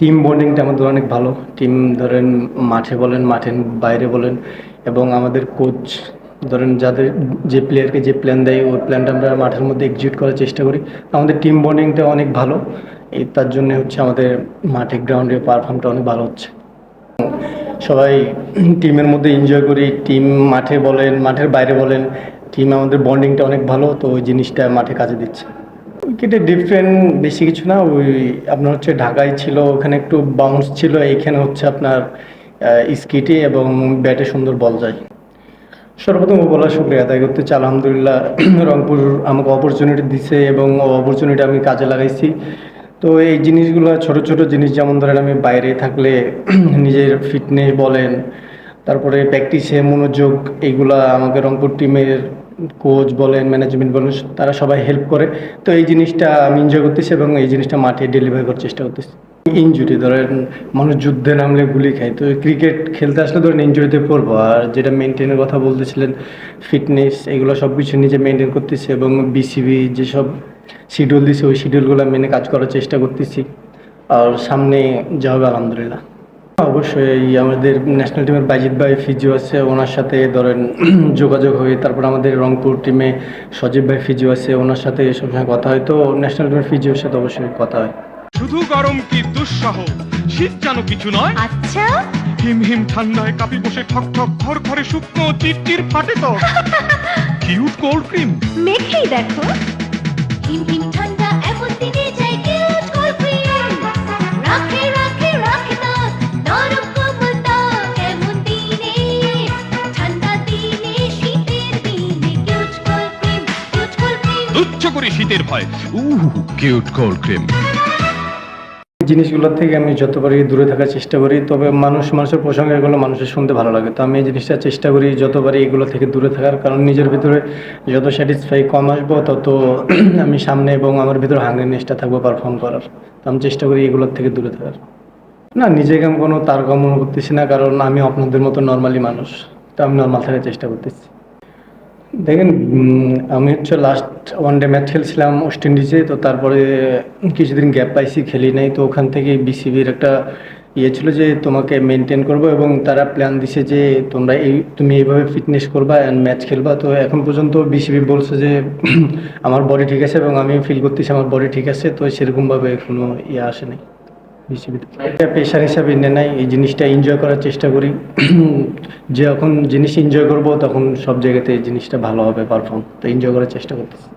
Team বন্ডিংটা আমাদের অনেক ভালো। টিম ধরেন মাঠে বলেন, মাঠের বাইরে বলেন এবং আমাদের কোচ ধরেন যাদের যে প্লেয়ারকে যে প্ল্যান দেয় ওই প্ল্যানটা আমরা মাঠের মধ্যে এক্সিকিউট করার চেষ্টা করি। আমাদের টিম বন্ডিংটা অনেক ভালো। এই তার জন্য হচ্ছে আমাদের মাঠে গ্রাউন্ডে পারফর্মটা অনেক ভালো হচ্ছে। সবাই টিমের মধ্যে এনজয় করি। টিম মাঠে বলেন, মাঠের বাইরে বলেন টিম আমাদের বন্ডিংটা অনেক ভালো। তো ওই জিনিসটা মাঠে কাজে দিচ্ছে। উইকেটে ডিফারেন্ট বেশি কিছু না, ওই আপনার হচ্ছে ঢাকায় ছিল, ওখানে একটু বাউন্স ছিল, এইখানে হচ্ছে আপনার স্কিটে এবং ব্যাটে সুন্দর বল যায়। সর্বপ্রথম বলার শুক্রিয়া, আদায় করতে চাই, আলহামদুলিল্লাহ, রংপুর আমাকে অপরচুনিটি দিছে এবং অপরচুনিটি আমি কাজে লাগাইছি। তো এই জিনিসগুলো, ছোট ছোট জিনিস, যেমন ধরেন আমি বাইরে থাকলে নিজের ফিটনেস বলেন, তারপরে প্র্যাকটিসে মনোযোগ এইগুলা আমাকে রংপুর টিমের কোচ বলেন ম্যানেজমেন্ট বলেন, তারা সবাই হেল্প করে। তো এই জিনিসটা আমি এনজয় করতেছি এবং এই জিনিসটা মাঠে ডেলিভারি করার চেষ্টা করতেছি। ইঞ্জুরি ধরেন মানুষ যুদ্ধে নামলে গুলি খায়। তো ক্রিকেট খেলতে আসলে ধরেন ইঞ্জুরিতে পড়ব। আর যেটা মেনটেনের কথা বলতেছিলেন ফিটনেস এগুলো সব কিছু নিজে মেনটেন করতেছি এবং বিসিবি যেসব শিডিউল দিছে, ওই শিডিউলগুলো মেনে কাজ করার চেষ্টা করতেছি। আর সামনে যা হবে, আলহামদুলিল্লাহ। অবশ্যই আমাদের ন্যাশনাল টিমের বাজিদ ভাই ফিজিও আছে ওনার সাথে ধরেন যোগাযোগ হয়ে তারপর আমাদের রংপুর টিমে সজীব ভাই ফিজিও আছে ওনার সাথে এসব সবসময় কথা হয়। তো ন্যাশনাল টিমের ফিজিওর সাথে অবশ্যই কথা হয়। শুধু গরম কি দুঃসহ? শীত যেন কিছু নয়। আচ্ছা। হিম হিম ঠান্ডায় কাপি বসে ঠক ঠক ঘর ঘরে শুকনো চিরচির ফাটে তো। কিউট কোল্ড ক্রিম মেখেই দেখো। হিম হিম ঠান্ডা এমন দিনে তুচ্ছ করে শীতের ভয়। উহ কিউট কোল্ড ক্রিম জিনিসগুলোর থেকে আমি যত পারি দূরে থাকার চেষ্টা করি, তবে মানুষ, মানুষের প্রসঙ্গে এগুলো মানুষের শুনতে ভালো লাগে। তো আমি এই জিনিসটা চেষ্টা করি যত পারি এগুলো থেকে দূরে থাকার, কারণ নিজের ভিতরে যত স্যাটিসফাই কম আসব, তত আমি সামনে এবং আমার ভিতরে হাঙ্গিনেসটা থাকব পারফর্ম করার। তো আমি চেষ্টা করি এগুলোর থেকে দূরে থাকার। না নিজেকে আমি কোনো তার মনে করতেছি না, কারণ আমি আপনাদের মতো নর্মালি মানুষ। তো আমি নর্মাল থাকার চেষ্টা করতেছি। দেখেন আমি হচ্ছে লাস্ট ওয়ান ডে ম্যাচ খেলছিলাম ওয়েস্ট ইন্ডিজে তো তারপরে কিছুদিন গ্যাপ পাইছি, খেলি নাই, তো ওখান থেকে বিসিবির একটা ইয়ে ছিল যে, তোমাকে মেনটেন করব এবং তারা প্ল্যান দিছে যে, তোমরা এই, তুমি এইভাবে ফিটনেস করবা অ্যান্ড ম্যাচ খেলবা। তো এখন পর্যন্ত বিসিবি বলছে যে, আমার বডি ঠিক আছে এবং আমি ফিল করতেছি, আমার বডি ঠিক আছে, তো সেরকমভাবে কোনো ইয়ে আসে বিসিবিতে পেশার হিসাবে নিয়ে এই জিনিসটা এনজয় করার চেষ্টা করি। যখন জিনিস এনজয় করব, তখন সব জায়গাতে এই জিনিসটা ভালো হবে পারফর্ম তো এনজয় করার চেষ্টা করতেছি।